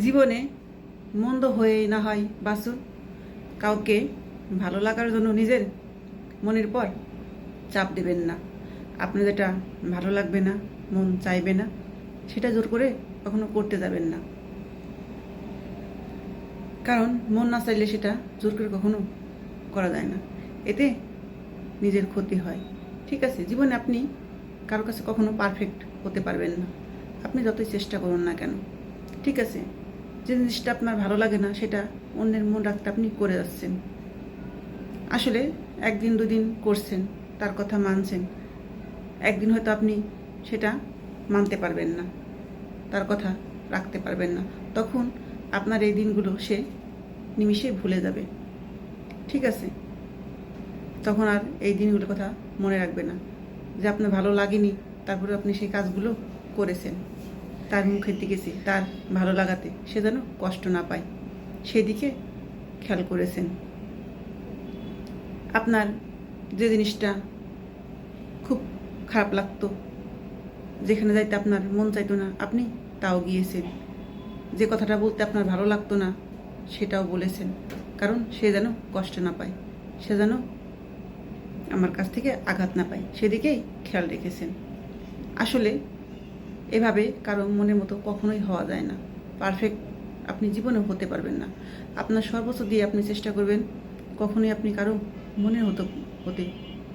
জীবনে মন্দ হয়ে না হয় বাসুন কাউকে ভালো লাগার জন্য নিজের মনের পর চাপ দেবেন না। আপনার যেটা ভালো লাগবে না, মন চাইবে না, সেটা জোর করে কখনো করতে যাবেন না। কারণ মন না চাইলে সেটা জোর করে কখনো করা যায় না। এতে নিজের ক্ষতি হয়। ঠিক আছে, জীবনে আপনি কারও কাছে কখনো পারফেক্ট হতে পারবেন না। আপনি যতই চেষ্টা করুন না কেন। ঠিক আছে যে জিনিসটা আপনার ভালো লাগে না, সেটা অন্যের মন রাখতে আপনি করে যাচ্ছেন। আসলে একদিন দুদিন করছেন, তার কথা মানছেন। একদিন হয়তো আপনি সেটা মানতে পারবেন না, তার কথা রাখতে পারবেন না। তখন আপনার এই দিনগুলো সে নিমিষে ভুলে যাবে। ঠিক আছে? তখন আর এই দিনগুলোর কথা মনে রাখবে না। যে আপনার ভালো লাগেনি তারপরে আপনি সেই কাজগুলো করেছেন। তার মুখের দিকে তার ভালো লাগাতে। সে যেন কষ্ট না পায়। সেদিকে খেয়াল করেছেন। আপনার যে জিনিসটা খুব খারাপ লাগতো, যেখানে যাইতে আপনার মন চাইতো না, আপনি তাও গিয়েছেন। যে কথাটা বলতে আপনার ভালো লাগতো না, সেটাও বলেছেন। কারণ সে যেন কষ্ট না পায়। সে যেন আমার কাছ থেকে আঘাত না পায়। সেদিকেই খেয়াল রেখেছেন। আসলে এভাবে কারও মনের মতো কখনোই হওয়া যায় না। পারফেক্ট আপনি জীবনে হতে পারবেন না। আপনার সর্বোচ্চ দিয়ে আপনি চেষ্টা করবেন, কখনোই আপনি কারও মনের হতো হতে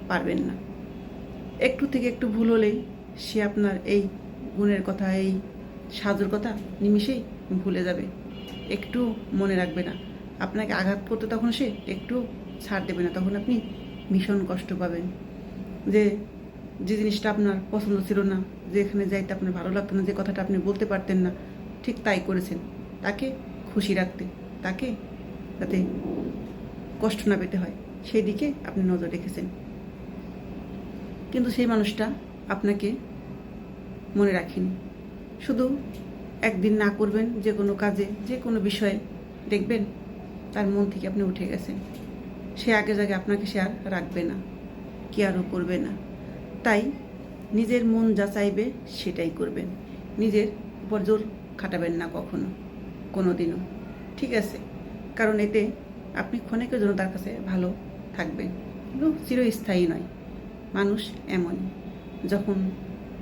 পারবেন না। একটু থেকে একটু ভুল হলেই সে আপনার এই গুণের কথা, এই সাজুর কথা নিমিষেই ভুলে যাবে। একটু মনে রাখবে না। আপনাকে আঘাত করতে তখন সে একটু ছাড় দেবে না। তখন আপনি ভীষণ কষ্ট পাবেন যে যে জিনিসটা আপনার পছন্দ ছিল না যেখানে যাইতে আপনার ভালো লাগতো না, যে কথাটা আপনি বলতে পারতেন না, ঠিক তাই করেছেন। তাকে খুশি রাখতে, তাকে যাতে কষ্ট না পেতে হয় সেই দিকে আপনি নজর রেখেছেন। কিন্তু সেই মানুষটা আপনাকে মনে রাখেনি। শুধু একদিন না করবেন, যে কোনো কাজে, যে কোনো বিষয়ে দেখবেন, তার মন থেকে আপনি উঠে গেছেন। সে আগে জায়গায় আপনাকে সে আর রাখবে না কেয়ারও করবে না। তাই নিজের মন যা চাইবে সেটাই করবেন। নিজের উপর জোর খাটাবেন না কখনো কোনো দিনও ঠিক আছে? কারণ এতে আপনি ক্ষণিকের জন্য তার কাছে ভালো থাকবেন। কিন্তু চিরস্থায়ী নয়। মানুষ এমনই। যখন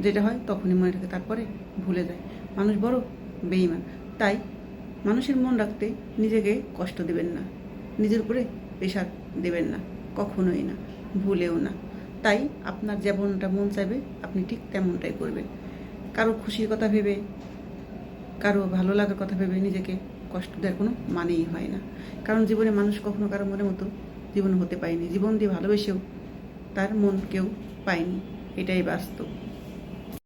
যেটা হয় তখনই মনে রাখে তারপরে ভুলে যায়। মানুষ বড় বেইমান তাই মানুষের মন রাখতে নিজেকে কষ্ট দেবেন না। নিজের উপরে প্রেশার দেবেন না। কখনোই না। ভুলেও না। তাই আপনার যেমনটা মন চাইবে, আপনি ঠিক তেমনটাই করবেন। কারও খুশির কথা ভেবে, কারও ভালো লাগার কথা ভেবে নিজেকে কষ্ট দেওয়ার কোনো মানেই হয় না। কারণ জীবনে মানুষ কখনো কারও মনের মতো জীবন হতে পায়নি জীবন দিয়ে ভালোবেসেও তার মন কেউ পায়নি। এটাই বাস্তব।